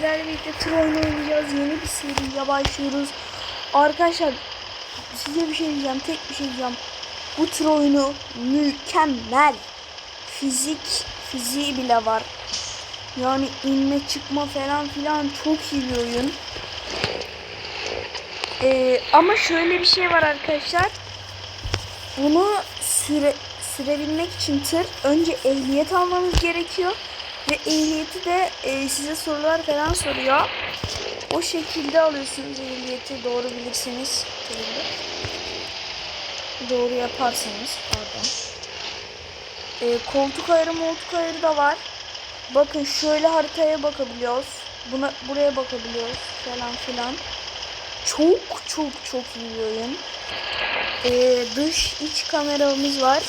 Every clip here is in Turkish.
sizlerle birlikte tır oynayacağız. Yeni bir seriye başlıyoruz. Arkadaşlar size bir şey diyeceğim. Tek bir şey diyeceğim. Bu tır oyunu mükemmel. Fizik, fiziği bile var. Yani inme çıkma falan filan çok iyi bir oyun. Ee, ama şöyle bir şey var arkadaşlar. Bunu süre, sürebilmek için tır önce ehliyet almanız gerekiyor. Ve ehliyeti de e, size sorular falan soruyor. O şekilde alıyorsunuz ehliyeti doğru bilirsiniz. Doğru yaparsanız pardon. E, koltuk ayarı moltuk ayarı da var. Bakın şöyle haritaya bakabiliyoruz. Buna buraya bakabiliyoruz falan filan. Çok çok çok iyi bir oyun. E, dış iç kameramız var.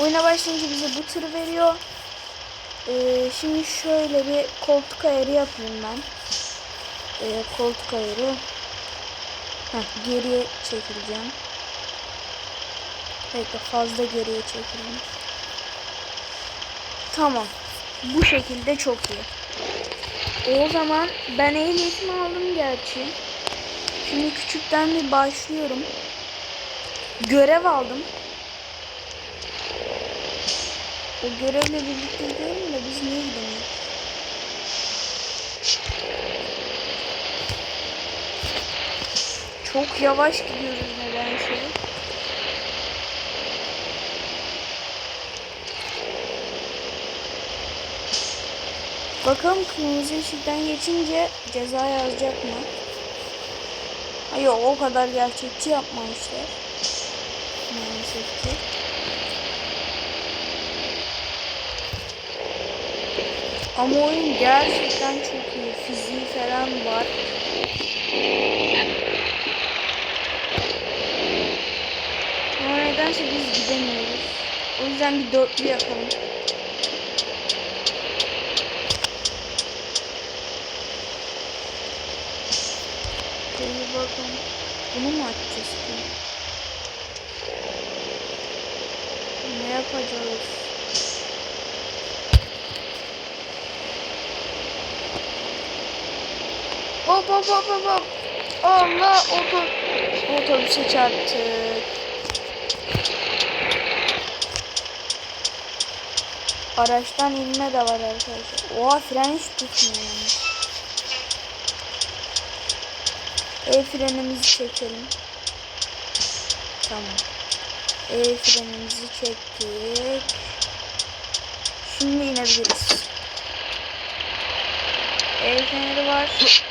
Oyuna başlayınca bize bu tır veriyor. Ee, şimdi şöyle bir koltuk ayarı yapayım ben. Ee, koltuk ayarı. Heh, geriye çekileceğim. Bekle fazla geriye çekileyim. Tamam. Bu şekilde çok iyi. O zaman ben ehliyetimi aldım gerçi. Şimdi küçükten bir başlıyorum. Görev aldım. O görevle birlikte de biz niye gidemiyoruz? Çok yavaş gidiyoruz nedense. Bakalım kırmızı ışıktan geçince ceza yazacak mı? Ha yok o kadar gerçekçi yapmamışlar. Maalesef ki. Ama oyun gerçekten çok iyi. Fiziği falan var. Ama nedense biz gidemiyoruz. O yüzden bir dörtlü yapalım. Şöyle bakalım. Bunu mu açacağız ki? Ne yapacağız? Hop hop hop hop hop. Allah otobüs. Otobüse çarptık. Araçtan inme de var arkadaşlar. Oha fren hiç tutmuyor. El frenimizi çekelim. Tamam. El frenimizi çektik. Şimdi inebiliriz. El feneri var.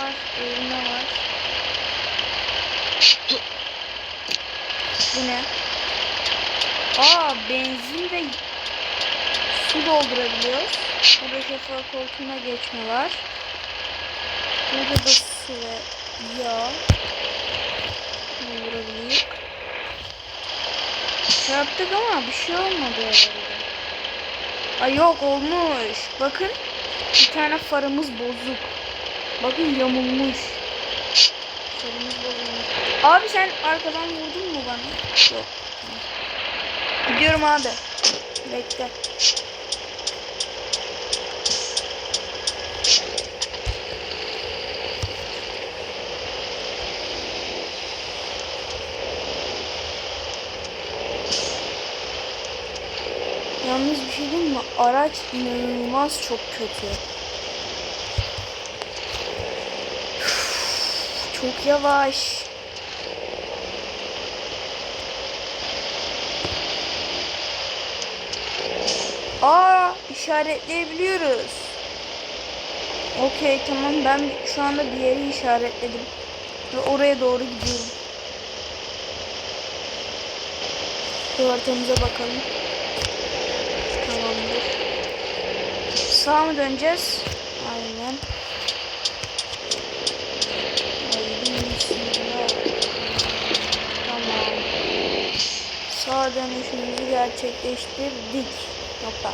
Var. Eğilme var. Bu ne? Aa benzin ve su doldurabiliyoruz. Burada şoför koltuğuna geçme var. Burada da su ve yağ doldurabiliyor. Çarptık ama bir şey olmadı herhalde. Ay yok olmuş. Bakın bir tane farımız bozuk. Bakın yamulmuş. Bozulmuş. Abi sen arkadan vurdun mu bana? Yok. Gidiyorum abi. Bekle. Yalnız bir şey diyeyim mi? Araç inanılmaz çok kötü. Çok yavaş. Aa işaretleyebiliyoruz. Okey tamam ben şu anda bir yeri işaretledim. Ve oraya doğru gidiyorum. Bir haritamıza bakalım. Tamamdır. Sağa mı döneceğiz? Sağa dönüşümüzü gerçekleştirdik. Nokta.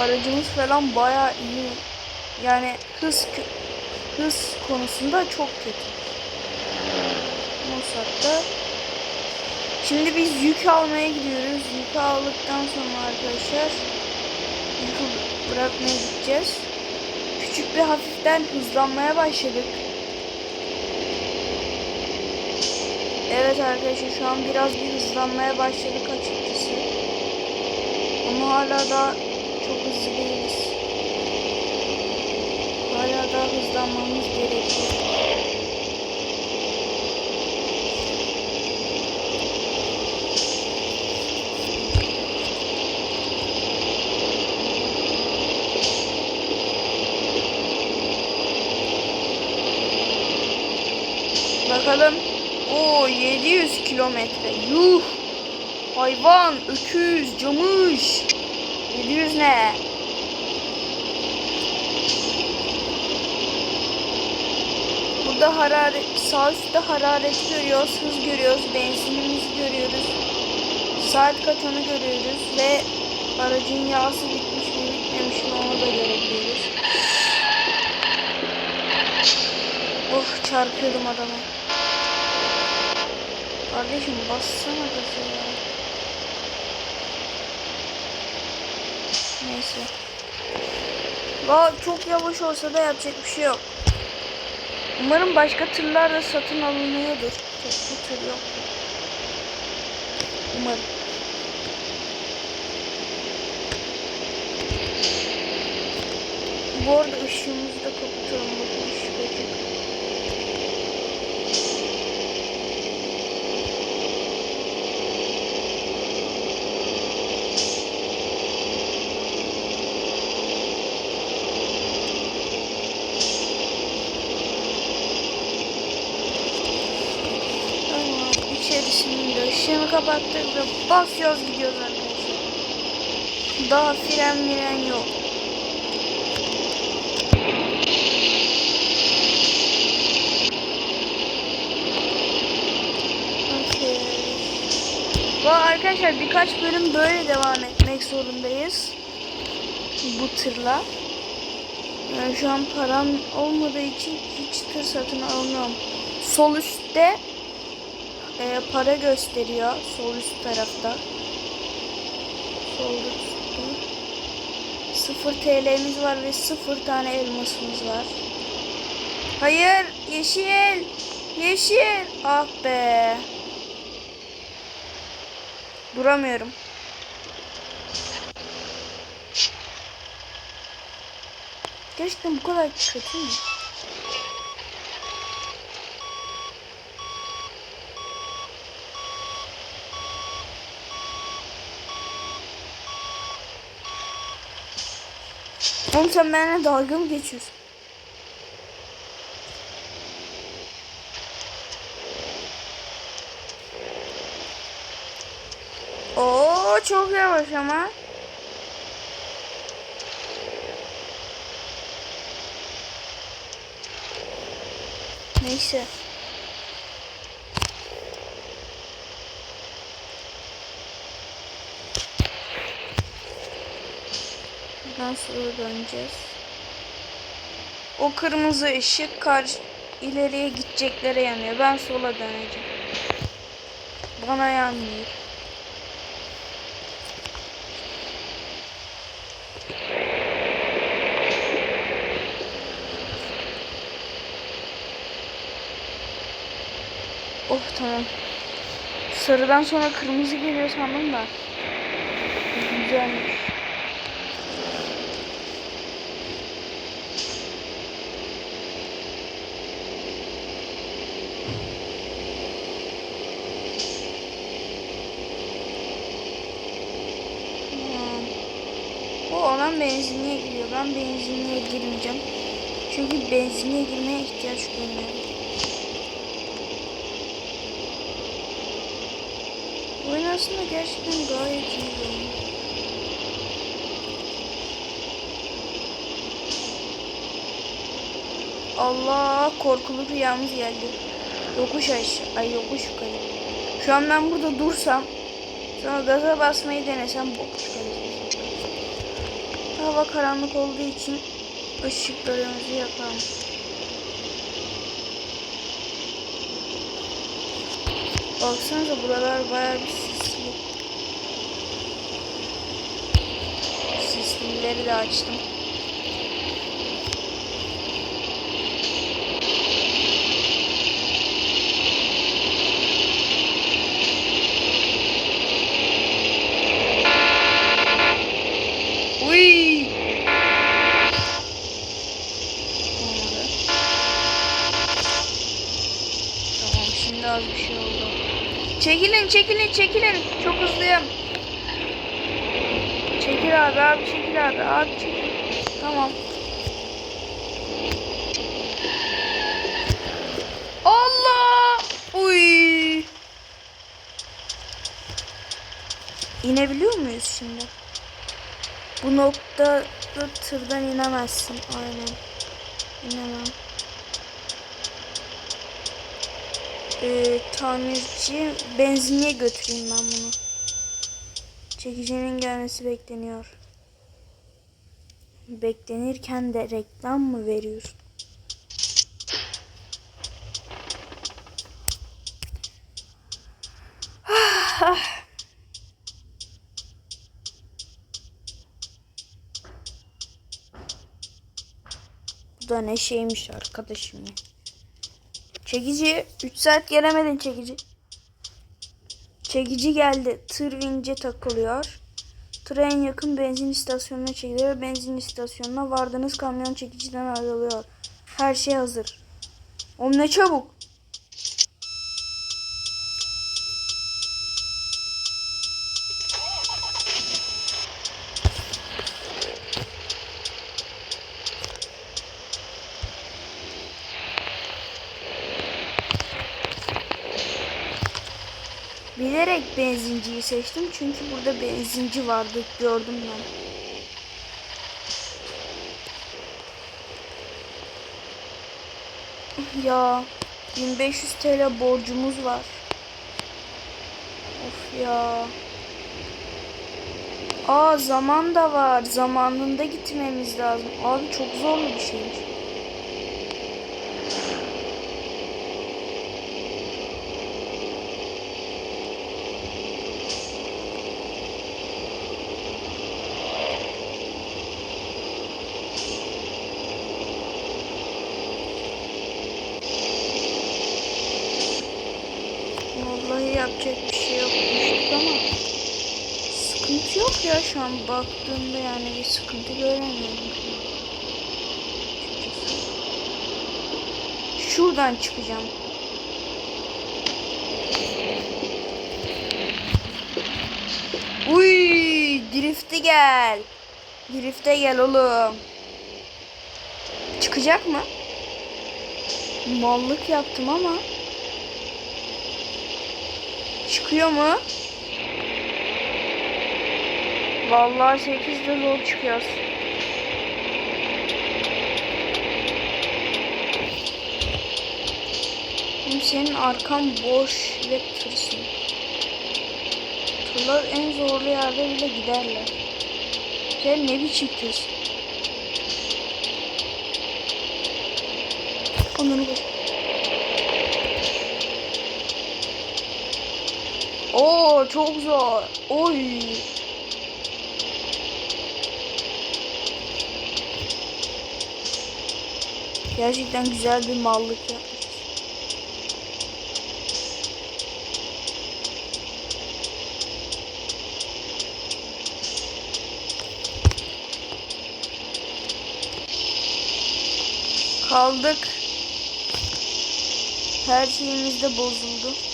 Aracımız falan bayağı iyi. Yani hız hız konusunda çok kötü. Mossad'da Şimdi biz yük almaya gidiyoruz. Yük aldıktan sonra arkadaşlar yükü bırakmaya gideceğiz. Küçük bir hafiften hızlanmaya başladık. Evet arkadaşlar şu an biraz bir hızlanmaya başladık açıkçası. Ama hala da çok hızlı değiliz. Hala daha hızlanmamız gerekiyor. Bakalım. O 700 kilometre. Yuh. Hayvan, öküz, camış. 700 ne? Burada hararet, sağ üstte hararet görüyoruz, hız görüyoruz, benzinimizi görüyoruz. Saat kaç onu görüyoruz ve aracın yağsı bitmiş mi bitmemiş mi onu da görebiliyoruz. Of çarpıyordum adama. Kardeşim bassana gaza ya. Neyse. La çok yavaş olsa da yapacak bir şey yok. Umarım başka tırlar da satın alınıyordur. Tek bir tır yok. Umarım. Bu arada ışığımızı da kapatalım. Bakın ışık açık. Tamam. İçerisinin de ışığını kapattık basıyoruz gidiyoruz arkadaşlar. Daha fren miren yok. Okey. Bu arkadaşlar birkaç bölüm böyle devam etmek zorundayız. Bu tırla. Yani şu an param olmadığı için hiç tır satın almıyorum. Sol üstte e, para gösteriyor. Sol üst tarafta. Sol üstte. 0 TL'miz var ve 0 tane elmasımız var. Hayır, yeşil. Yeşil. Ah be. Duramıyorum. Gerçekten bu kadar kötü? Oğlum sen benimle dalga mı geçiyorsun? Oo çok yavaş ama. Neyse. Buradan sonra döneceğiz. O kırmızı ışık karşı ileriye gideceklere yanıyor. Ben sola döneceğim. Bana yanmıyor. Oh tamam. Sarıdan sonra kırmızı geliyor sandım da. Güzelmiş. Tamam. O olan benzinliğe giriyor. Ben benzinliğe girmeyeceğim. Çünkü benzinliğe girmeye ihtiyaç duymuyorum. Oyun aslında gerçekten gayet iyi bir oyun. Allah korkulu rüyamız geldi. Yokuş aşağı, ay yokuş yukarı. Şu an ben burada dursam, sonra gaza basmayı denesem bok çıkarır. Hava karanlık olduğu için ışıklarımızı yakalım. Baksanıza buralar bayağı bir sisli. Sisli çekiçleri de açtım. Uy! Olmadı. Tamam şimdi az bir şey oldu. Çekilin. Çok hızlıyım. Çekil abi abi çekil abi abi çekil. Tamam. Allah! Uy! İnebiliyor muyuz şimdi? Bu noktada tırdan inemezsin. Aynen. İnemem. Ee, tamirci benzinliğe götüreyim ben bunu. Çekicinin gelmesi bekleniyor. Beklenirken de reklam mı veriyorsun? Bu da ne şeymiş arkadaşım ya. Çekici 3 saat gelemedin çekici. Çekici geldi. Tır vince takılıyor. Tır en yakın benzin istasyonuna çekiliyor. Benzin istasyonuna vardığınız kamyon çekiciden ayrılıyor. Her şey hazır. Oğlum ne çabuk. Bilerek benzinciyi seçtim çünkü burada benzinci vardı gördüm ben. Ya 1500 TL borcumuz var. Of ya. Aa zaman da var. Zamanında gitmemiz lazım. Abi çok zorlu bir şeymiş. Vallahi yapacak bir şey yok düştük ama sıkıntı yok ya şu an baktığımda yani bir sıkıntı göremiyorum. Şuradan çıkacağım. Uy, drifte gel. Drifte gel oğlum. Çıkacak mı? Mallık yaptım ama. Çıkıyor mu? Vallahi 8'de zor çıkıyoruz. Oğlum Senin arkan boş ve tırsın. Tırlar en zorlu yerde bile giderler. Sen ne biçim tırsın? Onları boş. Oo çok zor. Oy. Gerçekten güzel bir mallık yapmış. Kaldık. Her şeyimiz de bozuldu.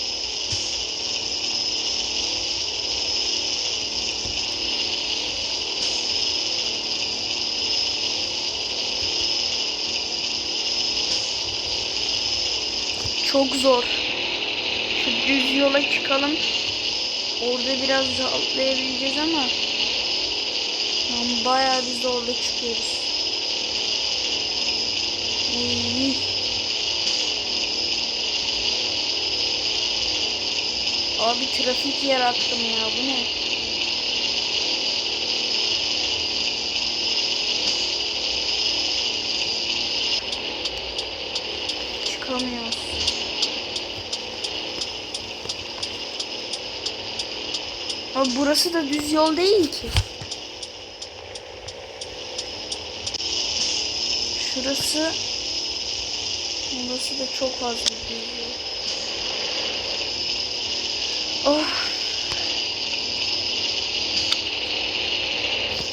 Çok zor. Şu düz yola çıkalım. Orada biraz rahatlayabileceğiz ama yani bayağı bir zorla çıkıyoruz. Uy. Abi trafik yarattım ya bu ne? Çıkamıyoruz. Abi burası da düz yol değil ki. Şurası Burası da çok az gidiyor. Oh.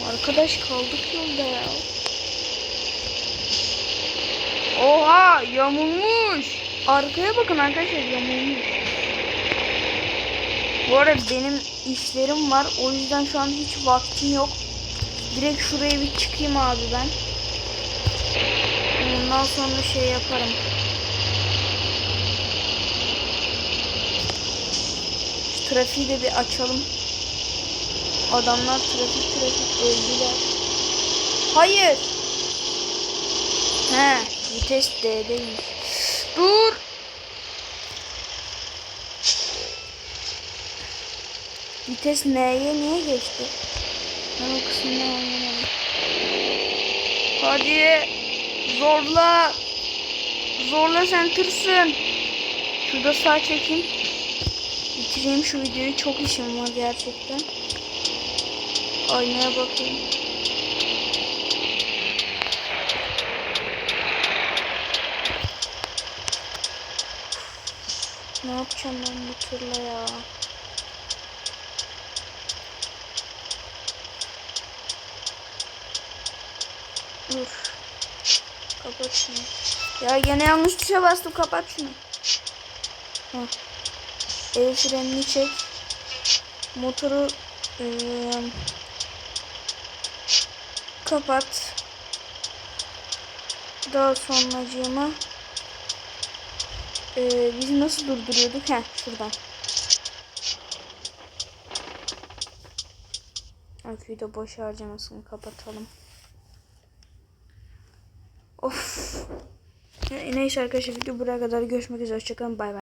Arkadaş kaldık yolda ya. Oha yamulmuş. Arkaya bakın arkadaşlar yamulmuş. Bu arada benim işlerim var. O yüzden şu an hiç vaktim yok. Direkt şuraya bir çıkayım abi ben. Ondan sonra şey yaparım. Şu trafiği de bir açalım. Adamlar trafik trafik öldüler. Hayır. He, vites D'deymiş. Dur. Vites N'ye niye geçti? Ben o kısmını anlamadım. Hadi. Zorla. Zorla sen tırsın. Şurada sağ çekeyim. Bitireyim şu videoyu. Çok işim var gerçekten. Aynaya bakayım. Ne yapacağım ben bu turla ya? Dur. Kapat şunu. Ya gene yanlış tuşa bastım. Kapat şunu. Heh. El frenini çek. Motoru eee, kapat. Daha sonracığıma eee biz nasıl durduruyorduk? Heh şuradan. Aküyü de boş harcamasını kapatalım. Of. Neyse arkadaşlar video buraya kadar görüşmek üzere. Hoşçakalın. Bay bay.